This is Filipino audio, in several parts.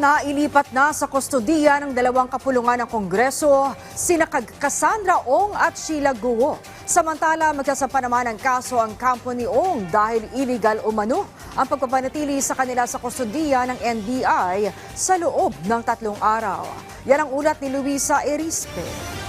na ilipat na sa kustodiya ng dalawang kapulungan ng Kongreso, sina Cassandra Ong at Sheila Guo. Samantala, magsasampa naman ng kaso ang kampo ni Ong dahil illegal umano ang pagpapanatili sa kanila sa kustodiya ng NBI sa loob ng tatlong araw. Yan ang ulat ni Luisa Erispe.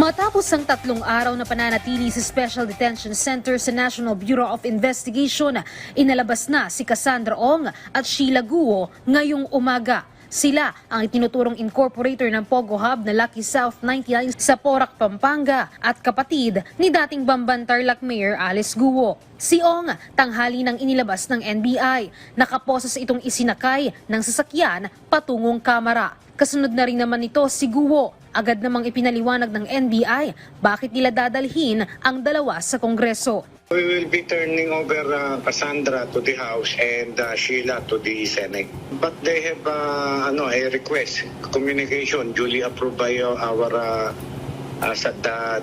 Matapos ang tatlong araw na pananatili sa Special Detention Center sa National Bureau of Investigation, inalabas na si Cassandra Ong at Sheila Guo ngayong umaga. Sila ang itinuturong incorporator ng Pogo Hub na Lucky South 99 sa Porac, Pampanga at kapatid ni dating Bamban Tarlac Mayor Alice Guo. Si Ong, tanghali nang inilabas ng NBI, nakaposes itong isinakay ng sasakyan patungong kamera. Kasunod na rin naman ito si Guo. Agad namang ipinaliwanag ng NBI bakit nila dadalhin ang dalawa sa Kongreso. We will be turning over uh, Cassandra to the House and uh, Sheila to the Senate. But they have uh, ano, a request, communication duly approved by uh, our uh, uh, sa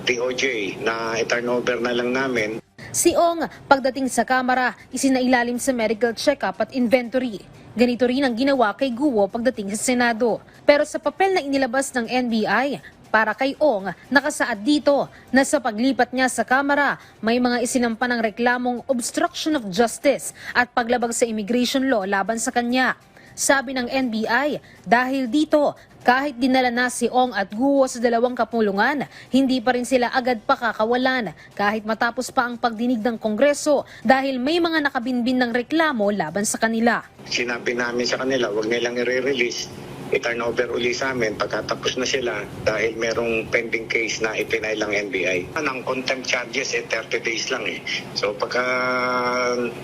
DOJ na i-turn over na lang namin. Si Ong, pagdating sa kamera, isinailalim sa medical check-up at inventory. Ganito rin ang ginawa kay Guo pagdating sa Senado. Pero sa papel na inilabas ng NBI, para kay Ong, nakasaad dito na sa paglipat niya sa kamera, may mga isinampa ng reklamong obstruction of justice at paglabag sa immigration law laban sa kanya. Sabi ng NBI, dahil dito, kahit dinala na si Ong at Guo sa dalawang kapulungan, hindi pa rin sila agad pakakawalan kahit matapos pa ang pagdinig ng Kongreso dahil may mga nakabinbin ng reklamo laban sa kanila. Sinabi namin sa kanila, huwag nilang i-release, i-turn over uli sa amin pagkatapos na sila dahil merong pending case na ipinay lang NBI. Ang contempt charges eh 30 days lang eh. So pagka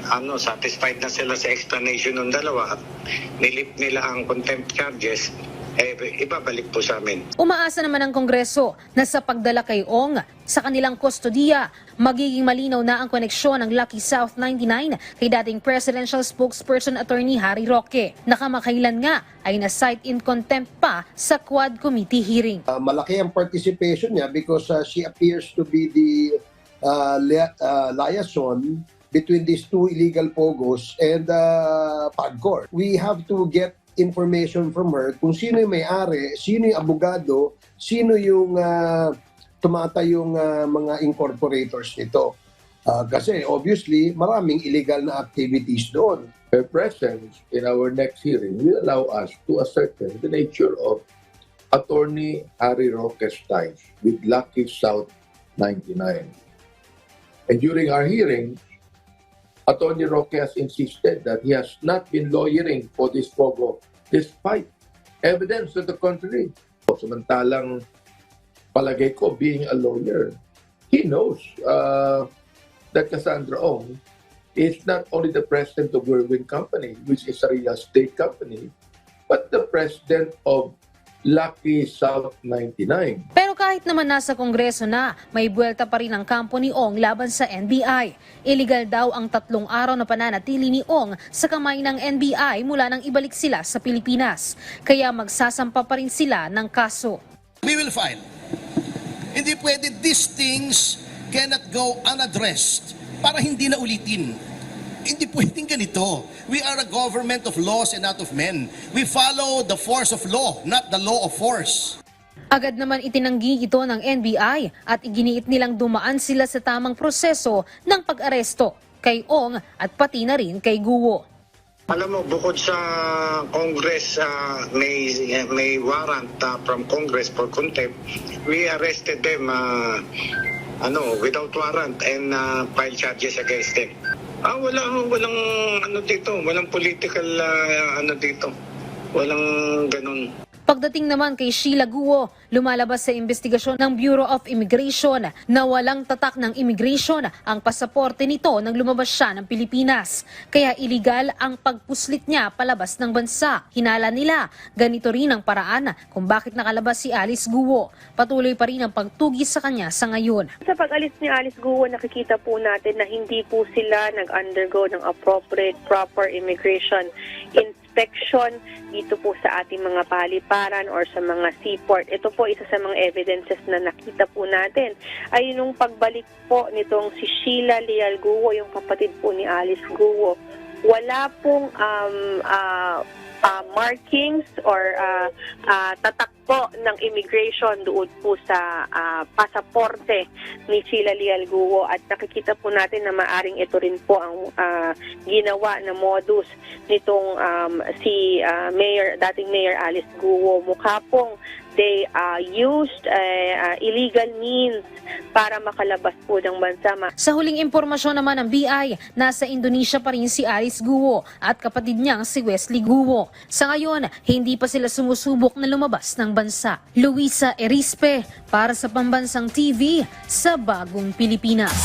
ano, satisfied na sila sa explanation ng dalawa at nilip nila ang contempt charges, eh, ibabalik po sa amin. Umaasa naman ang Kongreso na sa pagdala kay Ong sa kanilang kustodiya, magiging malinaw na ang koneksyon ng Lucky South 99 kay dating presidential spokesperson attorney Harry Roque. Nakamakailan nga ay na-cite in contempt pa sa Quad Committee hearing. Uh, malaki ang participation niya because uh, she appears to be the uh, li- uh, liaison between these two illegal pogos and uh, PAGCOR. We have to get information from her kung sino yung may-ari, sino yung abogado, sino yung uh, tumatayong uh, mga incorporators nito. Uh, kasi obviously, maraming illegal na activities doon. her presence in our next hearing will allow us to ascertain the nature of Attorney Harry Roque's ties with Lucky South 99. And during our hearing, Attorney Roque has insisted that he has not been lawyering for this pogo despite evidence to the contrary. Samantalang palagay ko, being a lawyer, he knows uh, that Cassandra Ong is not only the president of Whirlwind Company, which is a real estate company, but the president of Lucky South 99. Kahit naman nasa Kongreso na, may buwelta pa rin ang kampo ni Ong laban sa NBI. Illegal daw ang tatlong araw na pananatili ni Ong sa kamay ng NBI mula nang ibalik sila sa Pilipinas. Kaya magsasampa pa rin sila ng kaso. We will file. Hindi pwede these things cannot go unaddressed para hindi na ulitin. Hindi pwedeng ganito. We are a government of laws and not of men. We follow the force of law, not the law of force. Agad naman itinanggi ito ng NBI at iginiit nilang dumaan sila sa tamang proseso ng pag-aresto kay Ong at pati na rin kay Guo. Alam mo, bukod sa Congress, uh, may, may warrant uh, from Congress for contempt, we arrested them uh, ano, without warrant and uh, filed charges against them. Ah, wala, walang ano dito, walang political uh, ano dito. Walang ganun. Pagdating naman kay Sheila Guo, lumalabas sa investigasyon ng Bureau of Immigration na walang tatak ng immigration ang pasaporte nito nang lumabas siya ng Pilipinas. Kaya iligal ang pagpuslit niya palabas ng bansa. Hinala nila, ganito rin ang paraan kung bakit nakalabas si Alice Guo. Patuloy pa rin ang pagtugis sa kanya sa ngayon. Sa pag-alis ni Alice Guo, nakikita po natin na hindi po sila nag-undergo ng appropriate, proper immigration inspection dito po sa ating mga paliparan or sa mga seaport. Ito po isa sa mga evidences na nakita po natin ay nung pagbalik po nitong si Sheila Leal Guo, yung kapatid po ni Alice Guo, wala pong um, ah, ah, markings or ah, ah, tatak po ng immigration doon po sa ah, pasaporte ni Sheila Leal Guo at nakikita po natin na maaring ito rin po ang ah, ginawa na modus nitong um, si ah, Mayor dating Mayor Alice Guo mukha pong they uh, used uh, uh, illegal means para makalabas po ng bansa. Sa huling impormasyon naman ng BI, nasa Indonesia pa rin si Alice Guo at kapatid niyang si Wesley Guo. Sa ngayon, hindi pa sila sumusubok na lumabas ng bansa. Luisa Erispe para sa Pambansang TV sa Bagong Pilipinas.